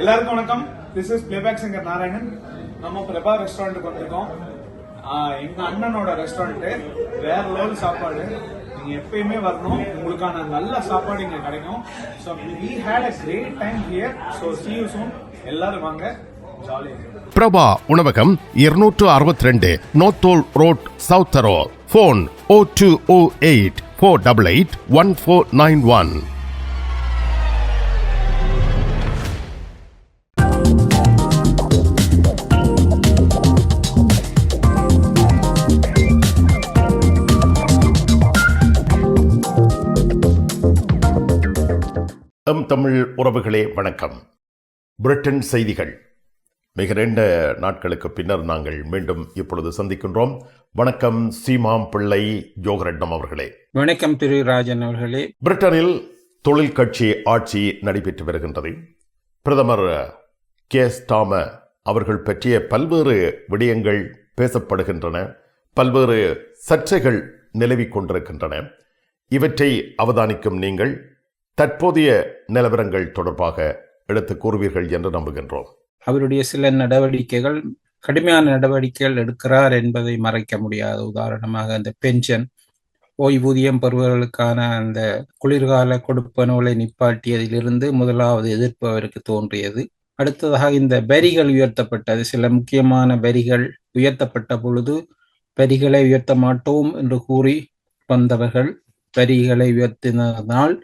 எல்லாருக்கும் வணக்கம். This is playback singer Narayanan. நம்ம பிரபா ரெஸ்டாரண்ட்டுக்கு வந்திருக்கோம். எங்க அண்ணனோட ரெஸ்டாரண்ட் வேற லெவல் சாப்பாடு. நீங்க எப்பயுமே வரணும். உங்களுக்கான நல்ல சாப்பாடு இங்க கிடைக்கும். So we had a great time here so see you soon எல்லாரும் வாங்க. பிரபா உணவகம் இருநூற்று அறுபத்தி ரெண்டு Northolt road South Harrow phone O two O eight four double eight one four nine one Tamil உறவுகளே வணக்கம். பிரிட்டன் செய்திகள். மிக நீண்ட நாட்களுக்கு பின்னர் நாங்கள் மீண்டும் இப்பொழுது சந்திக்கின்றோம். வணக்கம் சீமாம் பிள்ளை யோகரட்னம் அவர்களே. வணக்கம் திரு ராஜன் அவர்களே. பிரிட்டனில் தொழில் கட்சி ஆட்சி நடைபெற்று வருகின்றது. பிரதமர் கே. ஸ்டாம அவர்கள் பற்றிய பல்வேறு விடயங்கள் பேசப்படுகின்றன. பல்வேறு சர்ச்சைகள் நிலவிக் கொண்டிருக்கின்றன. இவற்றை அவதானிக்கும் நீங்கள் தற்போதைய நிலவரங்கள் தொடர்பாக எடுத்து கூறுவீர்கள் என்று நம்புகின்றோம். அவருடைய சில நடவடிக்கைகள் கடுமையான நடவடிக்கைகள் எடுக்கிறார் என்பதை மறைக்க முடியாது உதாரணமாக அந்த பென்ஷன் ஓய்வூதியம் பெறுபவர்களுக்கான அந்த குளிர்கால கொடுப்பனவுகளை நிப்பாட்டியதிலிருந்து முதலாவது எதிர்ப்பு அவருக்கு தோன்றியது. அடுத்ததாக இந்த வரிகள் உயர்த்தப்பட்டது. சில முக்கியமான வரிகள் உயர்த்தப்பட்ட பொழுது வரிகளை உயர்த்த மாட்டோம் என்று கூறி வந்தவர்கள் வரிகளை உயர்த்தினதனால்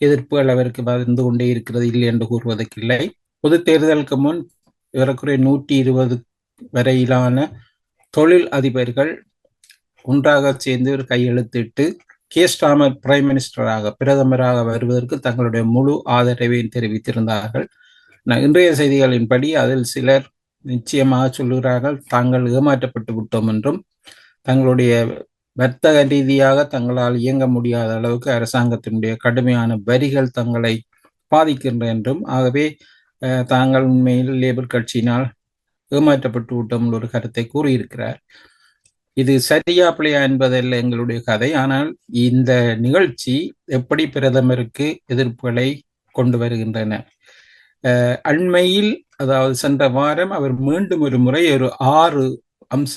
எதிர்ப்புகள் அவருக்கு வந்து கொண்டே இருக்கிறது இல்லை என்று கூறுவதற்கு இல்லை பொது தேர்தலுக்கு முன் ஏறக்குறைய நூற்றி இருபது வரையிலான தொழில் அதிபர்கள் ஒன்றாக சேர்ந்து ஒரு கையெழுத்திட்டு கே. ஸ்டாமர் பிரைம் மினிஸ்டராக பிரதமராக வருவதற்கு தங்களுடைய முழு ஆதரவையும் தெரிவித்திருந்தார்கள். இன்றைய செய்திகளின்படி அதில் சிலர் நிச்சயமாக சொல்கிறார்கள் தாங்கள் ஏமாற்றப்பட்டு விட்டோம் என்றும் தங்களுடைய வர்த்தக ரீதியாக தங்களால் இயங்க முடியாத அளவுக்கு அரசாங்கத்தினுடைய கடுமையான வரிகள் தங்களை பாதிக்கின்ற என்றும் ஆகவே தாங்கள் உண்மையில் லேபர் கட்சியினால் ஏமாற்றப்பட்டு விட்டோம் ஒரு கருத்தை கூறியிருக்கிறார். இது சரியா பிள்ளையா என்பதல்ல எங்களுடைய கதை. ஆனால் இந்த நிகழ்ச்சி எப்படி பிரதமருக்கு எதிர்ப்புகளை கொண்டு வருகின்றன? அண்மையில் அதாவது சென்ற வாரம் அவர் மீண்டும் ஒரு முறை ஒரு ஆறு அம்ச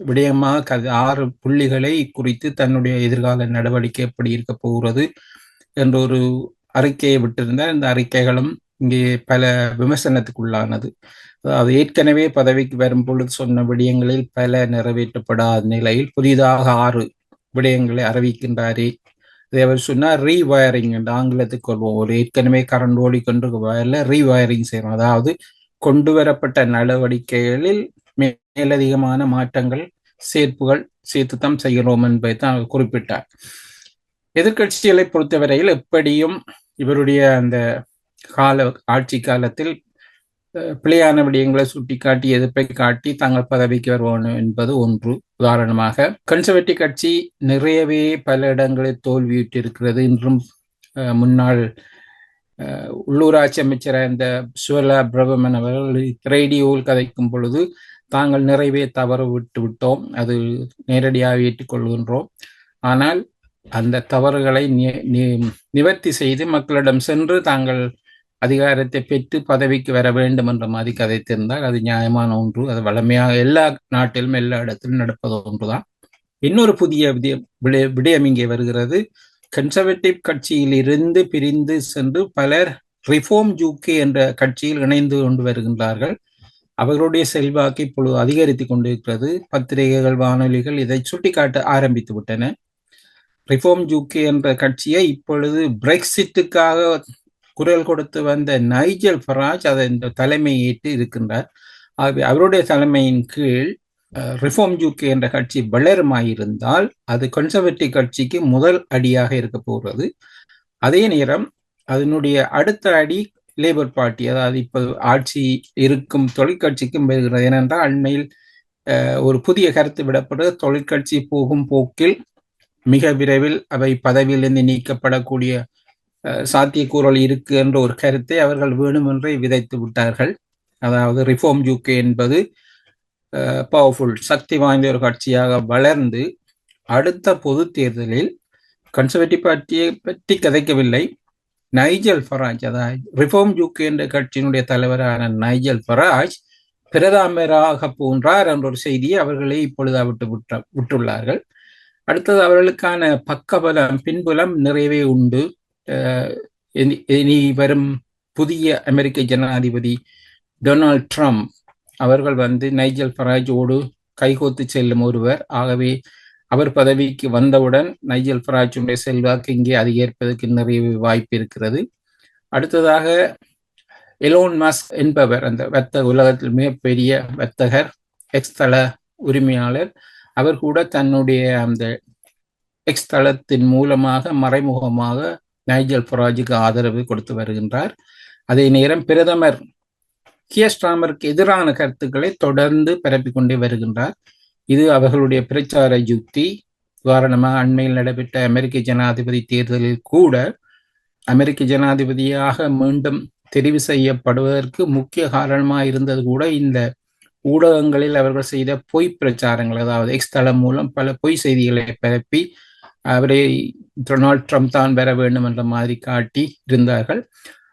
விடயமாக கதை ஆறு புள்ளிகளை குறித்து தன்னுடைய எதிர்கால நடவடிக்கை எப்படி இருக்க போகிறது என்ற ஒரு அறிக்கையை விட்டிருந்தார். இந்த அறிக்கைகளும் இங்கே பல விமர்சனத்துக்குள்ளானது. அது ஏற்கனவே பதவிக்கு வரும் பொழுது சொன்ன விடயங்களில் பல நிறைவேற்றப்படாத நிலையில் புதிதாக ஆறு விடயங்களை அறிவிக்கின்றாரே. இதை அவர் சொன்னால் ரீவயரிங் என்று ஆங்கிலத்துக்கு கொள்வோம். ஒரு ஏற்கனவே கரண்ட் ஓடிக்கொண்டு வயரில் ரீவயரிங் செய்யணும். அதாவது கொண்டு வரப்பட்ட நடவடிக்கைகளில் மேலதிகமான மாற்றங்கள் சேர்ப்புகள் சேர்த்துத்தான் செய்கிறோம் என்பதை தான் அவர் குறிப்பிட்டார். எதிர்க்கட்சிகளை பொறுத்தவரையில் எப்படியும் இவருடைய அந்த கால ஆட்சி காலத்தில் பிழையான விடயங்களை சுட்டிக்காட்டி எதிர்ப்பை காட்டி தாங்கள் பதவிக்கு வருவோம் என்பது ஒன்று. உதாரணமாக கன்சர்வேட்டிவ் கட்சி நிறையவே பல இடங்களில் தோல்வியுற்றிருக்கிறது. இன்றும் அஹ், முன்னாள் உள்ளூராட்சி அமைச்சர் இந்த சுவலா பிரபமன் அவர்கள் ரேடியோவில் கதைக்கும் பொழுது தாங்கள் நிறைவே தவறு விட்டு விட்டோம். அது நேரடியாக ஏற்றுக்கொள்கின்றோம். ஆனால் அந்த தவறுகளை நி- நி- நிவர்த்தி செய்து மக்களிடம் சென்று தாங்கள் அதிகாரத்தை பெற்று பதவிக்கு வர வேண்டும் என்ற மாதிரி கதைத்திருந்தால் அது நியாயமான ஒன்று. அது வளமையாக எல்லா நாட்டிலும் எல்லா இடத்திலும் நடப்பது ஒன்றுதான். இன்னொரு புதிய விடயம் இங்கே வருகிறது. கன்சர்வேட்டிவ் கட்சியில் இருந்து பிரிந்து சென்று பலர் ரிஃபோம் ஜூகே என்ற கட்சியில் இணைந்து கொண்டு வருகின்றார்கள். அவர்களுடைய செல்வாக்கு இப்பொழுது அதிகரித்து கொண்டிருக்கிறது. பத்திரிகைகள் வானொலிகள் இதை சுட்டிக்காட்ட ஆரம்பித்து விட்டன. ரிஃபார்ம் ஜூகே என்ற கட்சியை இப்பொழுது பிரெக்சிட்டுக்காக குரல் கொடுத்து வந்த நைஜல் ஃபராஜ் அதை இந்த தலைமை ஏற்று இருக்கின்றார். ஆகவே அவருடைய தலைமையின் கீழ் ரிஃபார்ம் ஜூகே என்ற கட்சி வளருமாயிருந்தால் அது கன்சர்வேட்டிவ் கட்சிக்கு முதல் அடியாக இருக்க போகிறது. அதே நேரம் அதனுடைய அடுத்த அடி லேபர் பார்ட்டி அதாவது இப்போ ஆட்சி இருக்கும் தொழிற்கட்சிக்கும் வருகிறது. ஏனென்றால் அண்மையில் ஒரு புதிய கருத்து விடப்படுது தொழிற்கட்சி போகும் போக்கில் மிக விரைவில் அவை பதவியிலிருந்து நீக்கப்படக்கூடிய சாத்தியக்கூறல் இருக்கு என்ற ஒரு கருத்தை அவர்கள் வேணுமென்றே விதைத்து விட்டார்கள். அதாவது ரிஃபார்ம் யூகே என்பது பவர்ஃபுல் சக்தி வாய்ந்த ஒரு கட்சியாக வளர்ந்து அடுத்த பொது தேர்தலில் கன்சர்வேட்டிவ் பார்ட்டியை பற்றி கதைக்கவில்லை. நைஜல் ஃபராஜ் அதாவது ரிஃபார்ம் யூகே என்ற கட்சியினுடைய தலைவரான நைஜல் ஃபராஜ் பிரதமராக போன்றார் என்ற ஒரு செய்தியை அவர்களே இப்பொழுது விட்டு விட்ட விட்டுள்ளார்கள். அடுத்தது அவர்களுக்கான பக்கபலம் பின்புலம் நிறையவே உண்டு. அஹ் இனி வரும் புதிய அமெரிக்க ஜனாதிபதி டொனால்ட் ட்ரம்ப். அவர்கள் வந்து நைஜல் ஃபராஜோடு கைகோத்து செல்லும் ஒருவர். ஆகவே அவர் பதவிக்கு வந்தவுடன் நைஜல் ஃபராஜுடைய செல்வாக்கு இங்கே அதிகரிப்பதற்கு நிறைய வாய்ப்பு இருக்கிறது. அடுத்ததாக எலோன் மாஸ்க் என்பவர் அந்த வர்த்தக உலகத்தில் மிகப்பெரிய வர்த்தகர் எக்ஸ் தள உரிமையாளர். அவர் கூட தன்னுடைய அந்த எக்ஸ் தளத்தின் மூலமாக மறைமுகமாக நைஜல் ஃபராஜுக்கு ஆதரவு கொடுத்து வருகின்றார். அதே நேரம் பிரதமர் கியஸ்டாமருக்கு எதிரான கருத்துக்களை தொடர்ந்து பரப்பிக்கொண்டே வருகின்றார். இது அவர்களுடைய பிரச்சார யுக்தி. உதாரணமாக அண்மையில் நடைபெற்ற அமெரிக்க ஜனாதிபதி தேர்தலில் கூட அமெரிக்க ஜனாதிபதியாக மீண்டும் தெரிவு செய்யப்படுவதற்கு முக்கிய காரணமாக இருந்தது கூட இந்த ஊடகங்களில் அவர்கள் செய்த பொய் பிரச்சாரங்கள். அதாவது எக்ஸ் தளம் மூலம் பல பொய் செய்திகளை பரப்பி அவரை டொனால்ட் ட்ரம்ப் தான் பெற வேண்டும் என்ற மாதிரி காட்டி இருந்தார்கள்.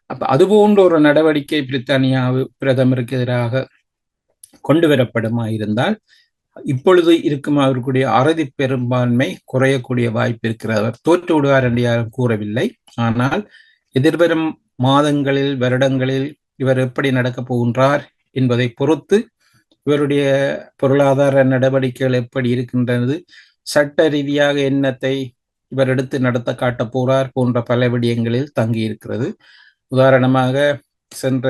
அப்ப அது போன்ற ஒரு நடவடிக்கை பிரித்தானியா பிரதமருக்கு எதிராக கொண்டு வரப்படுமா இருந்தால் இப்பொழுது இருக்கும் அவருக்குடைய அறுதி பெரும்பான்மை குறையக்கூடிய வாய்ப்பு இருக்கிறது. அவர் தோற்று விடுவார் என்று யாரும் கூறவில்லை. ஆனால் எதிர்வரும் மாதங்களில் வருடங்களில் இவர் எப்படி நடக்கப் போகின்றார் என்பதை பொறுத்து இவருடைய பொருளாதார நடவடிக்கைகள் எப்படி இருக்கின்றது சட்ட ரீதியாக எண்ணத்தை இவர் எடுத்து நடத்த காட்டப் போறார் போன்ற பல விடயங்களில் தங்கி இருக்கிறது. உதாரணமாக சென்ற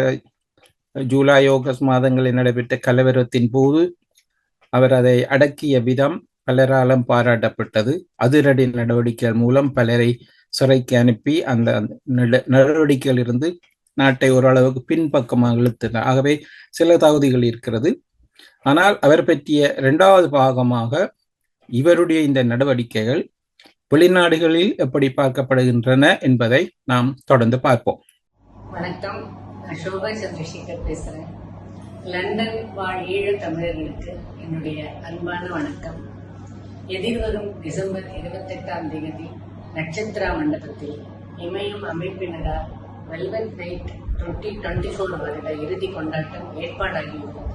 ஜூலை ஆகஸ்ட் மாதங்களில் நடைபெற்ற கலவரத்தின் போது அவர் அதை அடக்கிய விதம் பலராலும் பாராட்டப்பட்டது. அதிரடி நடவடிக்கைகள் மூலம் பலரை சிறைக்கு அனுப்பி அந்த நடவடிக்கையில் இருந்து நாட்டை ஓரளவுக்கு பின்பக்கமாக இழுத்தனர். ஆகவே சில தகுதிகள் இருக்கிறது. ஆனால் அவர் பற்றிய இரண்டாவது பாகமாக இவருடைய இந்த நடவடிக்கைகள் வெளிநாடுகளில் எப்படி பார்க்கப்படுகின்றன என்பதை நாம் தொடர்ந்து பார்ப்போம். வணக்கம். நான் சோபா சந்திரசேகர் பேசுறேன். லண்டன் வாழ் ஈழ தமிழர்களுக்கு என்னுடைய அன்பான வணக்கம். எதிர்வரும் டிசம்பர் இருபத்தெட்டாம் தேதி நட்சத்திரா மண்டபத்தில் Imayam அமைப்பினரால் velvet night twenty twenty four வருட இறுதி கொண்டாட்டம் ஏற்பாடாகியுள்ளது.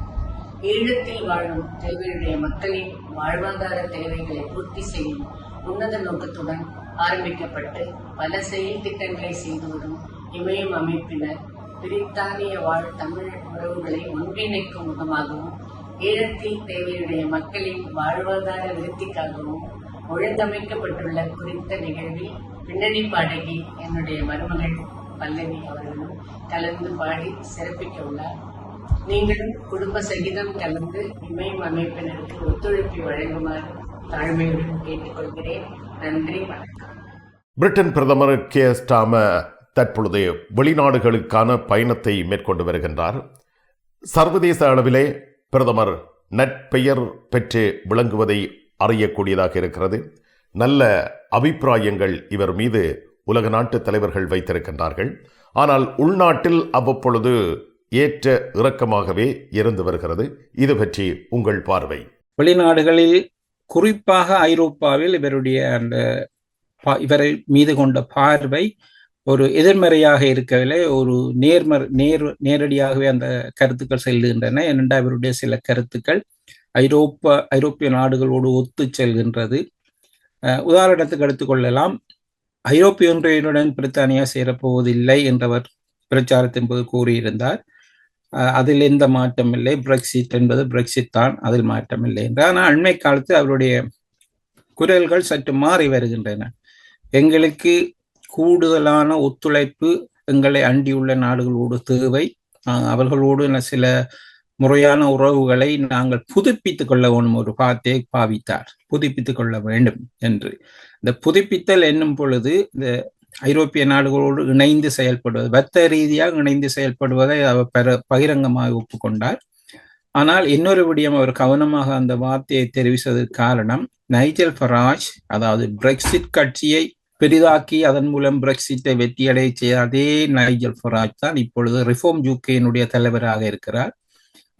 ஈழத்தில் வாழும் தேவையுடைய மக்களின் வாழ்வாதார தேவைகளை பூர்த்தி செய்யும் உன்னத நோக்கத்துடன் ஆரம்பிக்கப்பட்டு பல செயல் திட்டங்களை செய்து வரும் இமயம் அமைப்பினர் பிரித்தானிய வாழ் தமிழ் உறவுகளை ஒன்றிணைக்கும் முகமாகவும் ஈழத்தில் தேவையுடைய மக்களின் வாழ்வாதார விருத்திக்காகவும் ஒழுங்கமைக்கப்பட்டுள்ள குறித்த நிகழ்வில் பின்னணி பாடகி என்னுடைய மருமகள் பல்லவி அவர்களும் கலந்து பாடி சிறப்பிக்க உள்ளார். நீங்களும் குடும்ப சகிதம் கலந்து இமயம் அமைப்பினருக்கு ஒத்துழைப்பை வழங்குமாறு தாழ்மையுடன் கேட்டுக்கொள்கிறேன். நன்றி வணக்கம். பிரிட்டன் பிரதமர் கே. ஸ்டாம தற்பொழுது வெளிநாடுகளுக்கான பயணத்தை மேற்கொண்டு வருகின்றார். சர்வதேச அளவிலே பிரதமர் நட்பெயர் பெற்று விளங்குவதை அறியக்கூடியதாக இருக்கிறது. நல்ல அபிப்பிராயங்கள் இவர் மீது உலக நாட்டு தலைவர்கள் வைத்திருக்கின்றார்கள். ஆனால் உள்நாட்டில் அவ்வப்பொழுது ஏற்ற இறக்கமாகவே இருந்து வருகிறது. இது பற்றி உங்கள் பார்வை. வெளிநாடுகளில் குறிப்பாக ஐரோப்பாவில் இவருடைய அந்த இவரை மீது கொண்ட பார்வை ஒரு எதிர்மறையாக இருக்கவில்லை ஒரு நேர்மர் நேர் நேரடியாகவே அந்த கருத்துக்கள் செல்கின்றன. ஏனென்றால் இவருடைய சில கருத்துக்கள் ஐரோப்பா ஐரோப்பிய நாடுகளோடு ஒத்து செல்கின்றது. உதாரணத்துக்கு எடுத்துக்கொள்ளலாம் ஐரோப்பிய ஒன்றியனுடன் பிரித்தானியா சேரப்போவதில்லை என்றவர் பிரச்சாரத்தின் போது கூறியிருந்தார். அதில் எந்த மாற்றம் இல்லை. பிரெக்சிட் என்பது பிரெக்சிட் தான் அதில் மாற்றம் இல்லை என்று. ஆனால் அண்மை காலத்தில் அவருடைய குரல்கள் சற்று மாறி வருகின்றன. எங்களுக்கு கூடுதலான ஒத்துழைப்பு எங்களை அண்டியுள்ள நாடுகளோடு தேவை. அவர்களோடு சில முறையான உறவுகளை நாங்கள் புதுப்பித்துக் கொள்ள வேண்டும் ஒரு வார்த்தையை பாவித்தார். புதுப்பித்துக் கொள்ள வேண்டும் என்று. இந்த புதுப்பித்தல் என்னும் பொழுது இந்த ஐரோப்பிய நாடுகளோடு இணைந்து செயல்படுவது வர்த்த ரீதியாக இணைந்து செயல்படுவதை அவர் பெற பகிரங்கமாக ஒப்புக்கொண்டார் ஆனால் இன்னொரு விடயம் அவர் கவனமாக அந்த வார்த்தையை தெரிவித்ததற்கு காரணம் நைஜல் ஃபராஜ் அதாவது பிரெக்சிட் கட்சியை பெரிதாக்கி அதன் மூலம் பிரெக்சிட்டை வெற்றியடைய செய்த அதே நைஜல் ஃபராஜ் தான் இப்பொழுது ரிஃபார்ம் யூகேனுடைய தலைவராக இருக்கிறார்.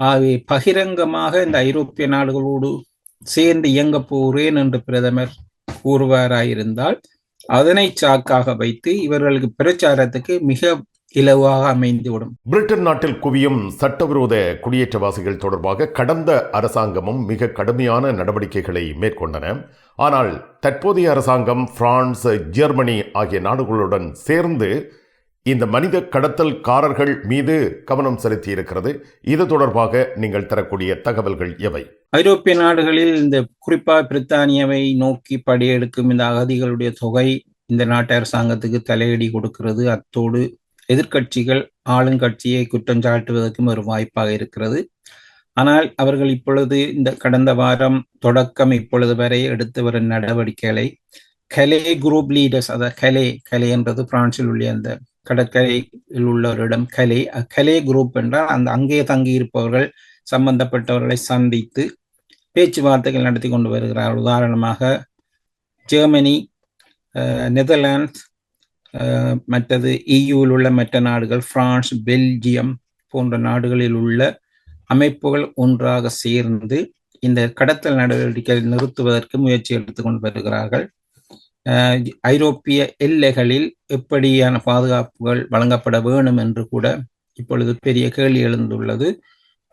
ஆகவே பகிரங்கமாக இந்த ஐரோப்பிய நாடுகளோடு சேர்ந்து இயங்க போகிறேன் என்று பிரதமர் கூறுவாராயிருந்தால் அதனை சாக்காக வைத்து இவர்களுக்கு பிரச்சாரத்துக்கு மிக இலவாக அமைந்துவிடும் பிரிட்டன் நாட்டில் குவியும் சட்டவிரோத குடியேற்றவாசிகள் தொடர்பாக கடந்த அரசாங்கமும் மிக கடுமையான நடவடிக்கைகளை மேற்கொண்டன. ஆனால் தற்போதைய அரசாங்கம் பிரான்ஸ் ஜெர்மனி ஆகிய நாடுகளுடன் சேர்ந்து இந்த மனித கடத்தல்காரர்கள் மீது கவனம் செலுத்தி இருக்கிறது இது தொடர்பாக நீங்கள் தரக்கூடிய தகவல்கள் எவை? ஐரோப்பிய நாடுகளில் இந்த குறிப்பாக பிரித்தானியாவை நோக்கி படையெடுக்கும் இந்த அகதிகளுடைய தொகை இந்த நாட்டு அரசாங்கத்துக்கு தலையடி கொடுக்கிறது. அத்தோடு எதிர்க்கட்சிகள் ஆளுங்கட்சியை குற்றம் சாட்டுவதற்கும் ஒரு வாய்ப்பாக இருக்கிறது. ஆனால் அவர்கள் இப்பொழுது இந்த கடந்த வாரம் தொடக்கம் இப்பொழுது வரை எடுத்து வரும் நடவடிக்கைகளை கலே குரூப் லீடர்ஸ் அதாவது கலே கலே என்றது பிரான்சில் உள்ள அந்த கடற்கரையில் உள்ள ஒரு இடம் கலே. கலே குரூப் என்றால் அந்த அங்கே தங்கி இருப்பவர்கள் சம்பந்தப்பட்டவர்களை சந்தித்து பேச்சுவார்த்தைகள் நடத்தி கொண்டு வருகிறார். உதாரணமாக ஜெர்மனி நெதர்லாந்து மற்றது e இயூவில் உள்ள மற்ற நாடுகள் பிரான்ஸ் பெல்ஜியம் போன்ற நாடுகளில் உள்ள அமைப்புகள் ஒன்றாக சேர்ந்து இந்த கடத்தல் நடவடிக்கைகளை நிறுத்துவதற்கு முயற்சி எடுத்துக் கொண்டு வருகிறார்கள். ஐரோப்பிய எல்லைகளில் எப்படியான பாதுகாப்புகள் வழங்கப்பட வேணும் என்று கூட இப்பொழுது பெரிய கேள்வி எழுந்துள்ளது.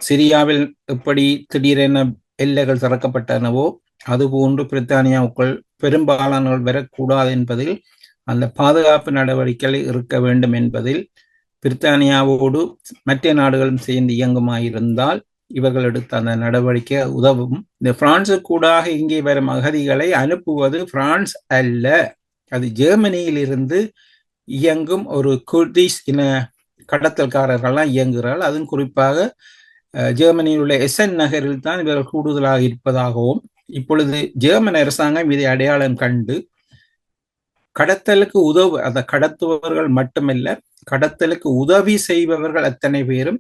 சிரியாவில் எப்படி திடீரென எல்லைகள் திறக்கப்பட்டனவோ அதுபோன்று பிரித்தானியாவுக்குள் பெரும்பாலானவர்கள் வரக்கூடாது என்பதில் அந்த பாதுகாப்பு நடவடிக்கைகள் இருக்க வேண்டும் என்பதில் பிரித்தானியாவோடு மற்ற நாடுகளும் சேர்ந்து இயங்குமாயிருந்தால் இவர்கள் எடுத்த அந்த நடவடிக்கை உதவும். இந்த பிரான்சு கூடாக இங்கே வரும் அகதிகளை அனுப்புவது பிரான்ஸ் அல்ல. அது ஜெர்மனியில் இருந்து இயங்கும் ஒரு குர்திஷ் இன கடத்தல்காரர்கள்லாம் இயங்குகிறார்கள். அதுவும் குறிப்பாக ஜெர்மனியில் உள்ள எஸ்என் நகரில் தான் இவர்கள் கூடுதலாக இருப்பதாகவும் இப்பொழுது ஜெர்மன் அரசாங்கம் இதை அடையாளம் கண்டு கடத்தலுக்கு உதவு அந்த கடத்துபவர்கள் மட்டுமல்ல கடத்தலுக்கு உதவி செய்பவர்கள் அத்தனை பேரும்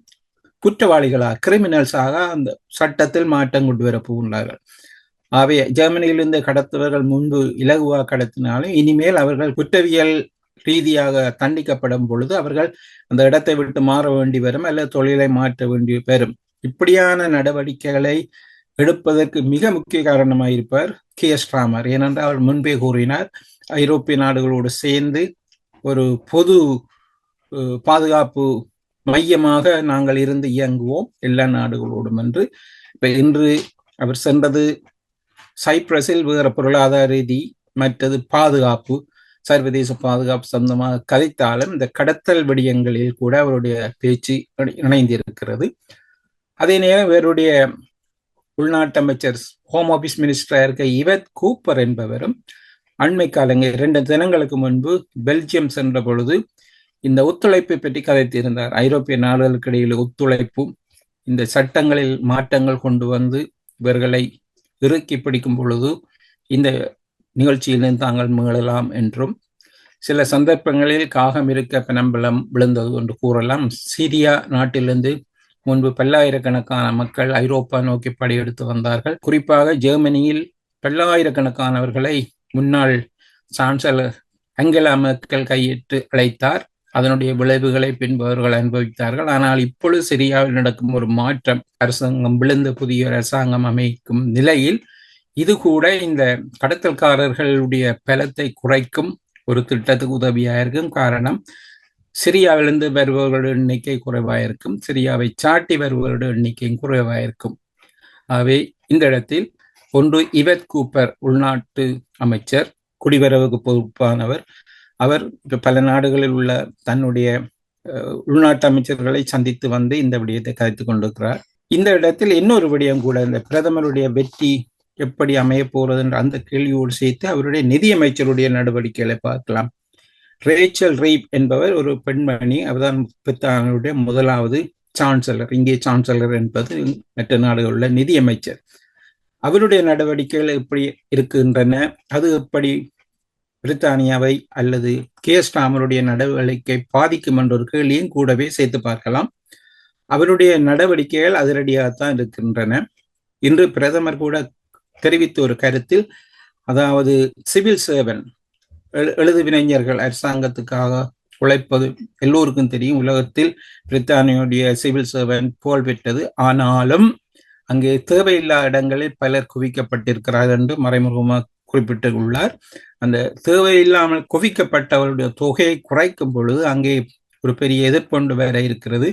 குற்றவாளிகளாக கிரிமினல்ஸாக அந்த சட்டத்தில் மாற்றம் கொண்டு வர போகின்றார்கள். ஆகவே ஜெர்மனியிலிருந்து கடத்துவர்கள் முன்பு இலகுவாக கடத்தினாலும் இனிமேல் அவர்கள் குற்றவியல் ரீதியாக தண்டிக்கப்படும் பொழுது அவர்கள் அந்த இடத்தை விட்டு மாற வேண்டி வரும் அல்லது தொழிலை மாற்ற வேண்டி வரும். இப்படியான நடவடிக்கைகளை எடுப்பதற்கு மிக முக்கிய காரணமாக இருப்பார் கே எஸ் ராமர். ஏனென்றால் அவர் முன்பே கூறினார் ஐரோப்பிய நாடுகளோடு சேர்ந்து ஒரு பொது பாதுகாப்பு மையமாக நாங்கள் இருந்து இயங்குவோம் எல்லா நாடுகளோடும் என்று. இப்ப இன்று அவர் சென்றது சைப்ரஸில் வேற பொருளாதார ரீதி மற்றது பாதுகாப்பு சர்வதேச பாதுகாப்பு சம்பந்தமாக கதைத்தாலும் இந்த கடத்தல் விடயங்களில் கூட அவருடைய பேச்சு இணைந்திருக்கிறது. அதே நேரம் இவருடைய உள்நாட்டு அமைச்சர் ஹோம் ஆபீஸ் மினிஸ்டராக இருக்க இவத் கூப்பர் என்பவரும் அண்மை காலங்கள் இரண்டு தினங்களுக்கு முன்பு பெல்ஜியம் சென்ற பொழுது இந்த ஒத்துழைப்பை பற்றி கதைத்திருந்தார். ஐரோப்பிய நாடுகளுக்கு இடையில் ஒத்துழைப்பும் இந்த சட்டங்களில் மாற்றங்கள் கொண்டு வந்து இவர்களை இறுக்கி பிடிக்கும் பொழுது இந்த நிகழ்ச்சியிலும் தாங்கள் மீளலாம் என்றும் சில சந்தர்ப்பங்களில் காகம் இருக்க பிணம்பலம் விழுந்தது என்று கூறலாம். சிரியா நாட்டிலிருந்து முன்பு பல்லாயிரக்கணக்கான மக்கள் ஐரோப்பா நோக்கி படையெடுத்து வந்தார்கள். குறிப்பாக ஜெர்மனியில் பல்லாயிரக்கணக்கானவர்களை முன்னாள் சான்சலர் அங்கலா மெர்க்கல் கையிட்டு அழைத்தார். அதனுடைய விளைவுகளை பின்பவர்கள் அனுபவித்தார்கள். ஆனால் இப்பொழுது சிரியாவில் நடக்கும் ஒரு மாற்றம் அரசாங்கம் விழுந்த புதிய அரசாங்கம் அமைக்கும் நிலையில் இது கூட இந்த கடத்தல்காரர்களுடைய பலத்தை குறைக்கும் ஒரு திட்டத்துக்கு உதவியாக இருக்கும் காரணம் சிரியாவிலிருந்து வருபவர்களுடைய எண்ணிக்கை குறைவாக இருக்கும் சிரியாவை சாட்டி வருபவர்களுடைய எண்ணிக்கையும் குறைவாக இருக்கும் ஆகவே இந்த இடத்தில் ஒன்று இவெத் கூப்பர் உள்நாட்டு அமைச்சர் குடிவரவுக்கு பொறுப்பானவர். அவர் பல நாடுகளில் உள்ள தன்னுடைய உள்நாட்டு அமைச்சர்களை சந்தித்து வந்து இந்த விடயத்தை கதைத்து கொண்டிருக்கிறார். இந்த இடத்தில் இன்னொரு விடயம் கூட இந்த பிரதமருடைய வெற்றி எப்படி அமைய போறது என்ற அந்த கேள்வியோடு சேர்த்து அவருடைய நிதியமைச்சருடைய நடவடிக்கைகளை பார்க்கலாம். ரேச்சல் ரீப் என்பவர் ஒரு பெண்மணி அவர்தான் பிரித்தானுடைய முதலாவது சான்சலர் இங்கே சான்சலர் என்பது மற்ற நாடுகளில் நிதியமைச்சர். அவருடைய நடவடிக்கைகள் எப்படி இருக்கின்றன? அது எப்படி பிரித்தானியாவை அல்லது கே. ஸ்டாமருடைய நடவடிக்கை பாதிக்கும் என்ற ஒரு கேள்வியும் கூடவே சேர்த்து பார்க்கலாம். அவருடைய நடவடிக்கைகள் அதிரடியாகத்தான் இருக்கின்றன. இன்று பிரதமர் கூட தெரிவித்த ஒரு கருத்தில் அதாவது சிவில் சேவன் எழுதுவினைஞர்கள் அரசாங்கத்துக்காக உழைப்பது எல்லோருக்கும் தெரியும். உலகத்தில் பிரித்தானியுடைய சிவில் சேவன் புகழ் பெற்றது ஆனாலும் அங்கே தேவையில்லா இடங்களில் பலர் குவிக்கப்பட்டிருக்கிறார் என்று மறைமுகமாக குறிப்பிட்டுள்ளார். அந்த தேவையில்லாமல் குவிக்கப்பட்டவருடைய தொகையை குறைக்கும் பொழுது அங்கே ஒரு பெரிய எதிர்கொண்டு வேற இருக்கிறது.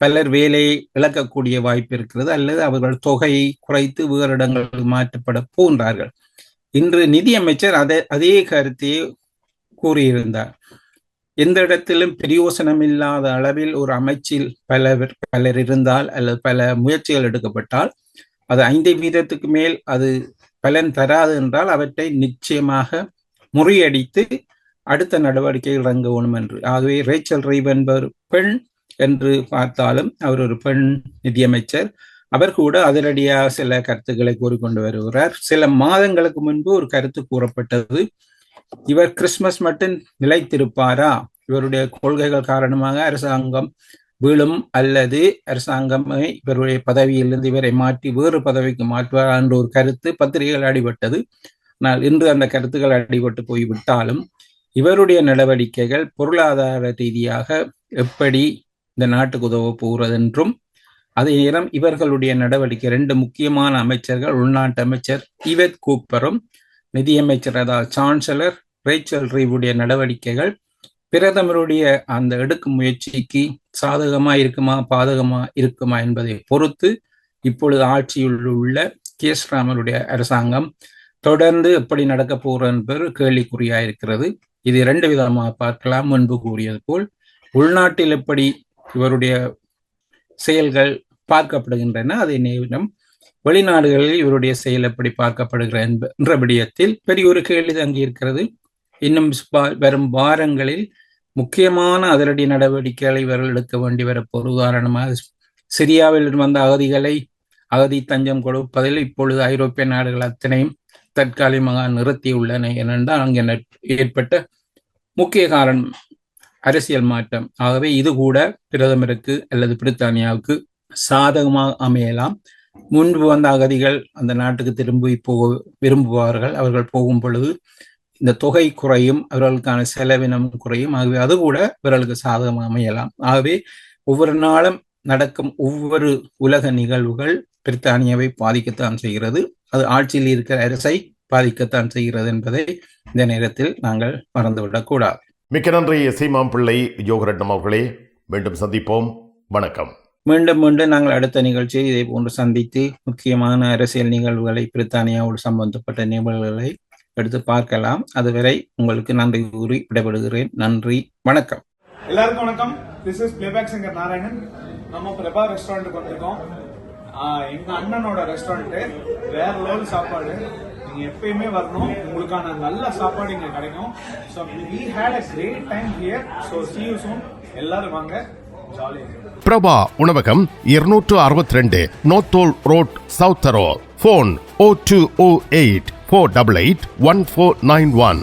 பலர் வேலையை இழக்கக்கூடிய வாய்ப்பு இருக்கிறது. அல்லது அவர்கள் தொகையை குறைத்து வேறு இடங்களுக்கு மாற்றப்பட போன்றார்கள் இன்று நிதியமைச்சர் அதே அதே கருத்தையே கூறியிருந்தார். எந்த இடத்திலும் பிரயோசனம் இல்லாத அளவில் ஒரு அமைச்சில் பலர் பலர் இருந்தால் அல்லது பல முயற்சிகள் எடுக்கப்பட்டால் அது ஐந்து வீதத்துக்கு மேல் அது பலன் தராது என்றால் அவற்றை நிச்சயமாக முறியடித்து அடுத்த நடவடிக்கைகள் இறங்க வேணும் என்று. ஆகவே ரேச்சல் ரீவ் என்பவர் பெண் என்று பார்த்தாலும் அவர் ஒரு பெண் நிதியமைச்சர். அவர் கூட அதிரடியாக சில கருத்துக்களை கூறிக்கொண்டு வருகிறார். சில மாதங்களுக்கு முன்பு ஒரு கருத்து கூறப்பட்டது. இவர் கிறிஸ்துமஸ் மட்டும் நிலைத்திருப்பாரா? இவருடைய கொள்கைகள் காரணமாக அரசாங்கம் வீழும் அல்லது அரசாங்கம் இவருடைய பதவியிலிருந்து இவரை மாற்றி வேறு பதவிக்கு மாற்றுவார் என்ற ஒரு கருத்து பத்திரிகைகள் அடிபட்டது. ஆனால் இன்று அந்த கருத்துக்கள் அடிபட்டு போய்விட்டாலும் இவருடைய நடவடிக்கைகள் பொருளாதார ரீதியாக எப்படி இந்த நாட்டுக்கு உதவ போகிறது என்றும் அதே நேரம் இவர்களுடைய நடவடிக்கை ரெண்டு முக்கியமான அமைச்சர்கள் உள்நாட்டு அமைச்சர் இவத் கூப்பரும் நிதியமைச்சர் அதாவது சான்சலர் ரேச்சல் ரீவுடைய நடவடிக்கைகள் பிரதமருடைய அந்த எடுக்கும் முயற்சிக்கு சாதகமா இருக்குமா பாதகமா இருக்குமா என்பதை பொறுத்து இப்பொழுது ஆட்சியில் உள்ள கே. எஸ். ராமருடைய அரசாங்கம் தொடர்ந்து எப்படி நடக்க போகிறது என்பது கேள்விக்குறியா இருக்கிறது இது இரண்டு விதமாக பார்க்கலாம். முன்பு கூறியது போல் உள்நாட்டில் எப்படி இவருடைய செயல்கள் பார்க்கப்படுகின்றன அதே நேரம் வெளிநாடுகளில் இவருடைய செயல் எப்படி பார்க்கப்படுகிற என்ற விடயத்தில் பெரிய ஒரு கேள்வி தங்கி இருக்கிறது. இன்னும் வரும் வாரங்களில் முக்கியமான அதிரடி நடவடிக்கைகளை இவர்கள் எடுக்க வேண்டி வரப்போர் உதாரணமாக சிரியாவில் வந்த அகதிகளை அகதி தஞ்சம் கொடுப்பதில் இப்பொழுது ஐரோப்பிய நாடுகள் அத்தனையும் தற்காலிகமாக நிறுத்தியுள்ளன ஏனென்றால் அங்கே ஏற்பட்ட முக்கிய காரணம் அரசியல் மாற்றம். ஆகவே இது கூட பிரதமருக்கு அல்லது பிரித்தானியாவுக்கு சாதகமாக அமையலாம். முன்பு வந்த அகதிகள் அந்த நாட்டுக்கு திரும்பி போக விரும்புவார்கள். அவர்கள் போகும் பொழுது இந்த தொகை குறையும் அவர்களுக்கான செலவினம் குறையும். ஆகவே அது கூட இவர்களுக்கு சாதகமாக அமையலாம். ஆகவே ஒவ்வொரு நாளும் நடக்கும் ஒவ்வொரு உலக நிகழ்வுகள் பிரித்தானியாவை பாதிக்கத்தான் செய்கிறது. அது ஆட்சியில் இருக்கிற அரசை பாதிக்கத்தான் செய்கிறது என்பதை இந்த நேரத்தில் நாங்கள் மறந்துவிடக்கூடாது மிக்க நன்றி சீமாம் பிள்ளை யோகரட்னம் அவர்களே. மீண்டும் சந்திப்போம். வணக்கம். மீண்டும் மீண்டும் நாங்கள் அடுத்த நிகழ்ச்சியை இதே போன்று சந்தித்து முக்கியமான அரசியல் நிகழ்வுகளை பிரித்தானியாவோடு சம்பந்தப்பட்ட நிகழ்வுகளை எடுத்து பார்க்கலாம். அதுவரை உங்களுக்கு நன்றி கூறி விடைபெறுகிறேன். நன்றி. வணக்கம். எல்லாருக்கும் வணக்கம். This is playback singer Narayanan நம்ம பிரபா ரெஸ்டாரண்ட்டுக்கு வந்திருக்கோம். எங்க அண்ணனோட ரெஸ்டாரண்ட் வேற லெவல் சாப்பாடு. நீங்க எப்பயுமே வரணும். உங்களுக்கான நல்ல சாப்பாடு இங்க கிடைக்கும். So we had a great time here so see you soon எல்லாரும் வாங்க. பிரபா உணவகம் இருநூற்று அறுபத்தி ரெண்டு Northolt road South Harrow phone O two O eight four double eight one four nine one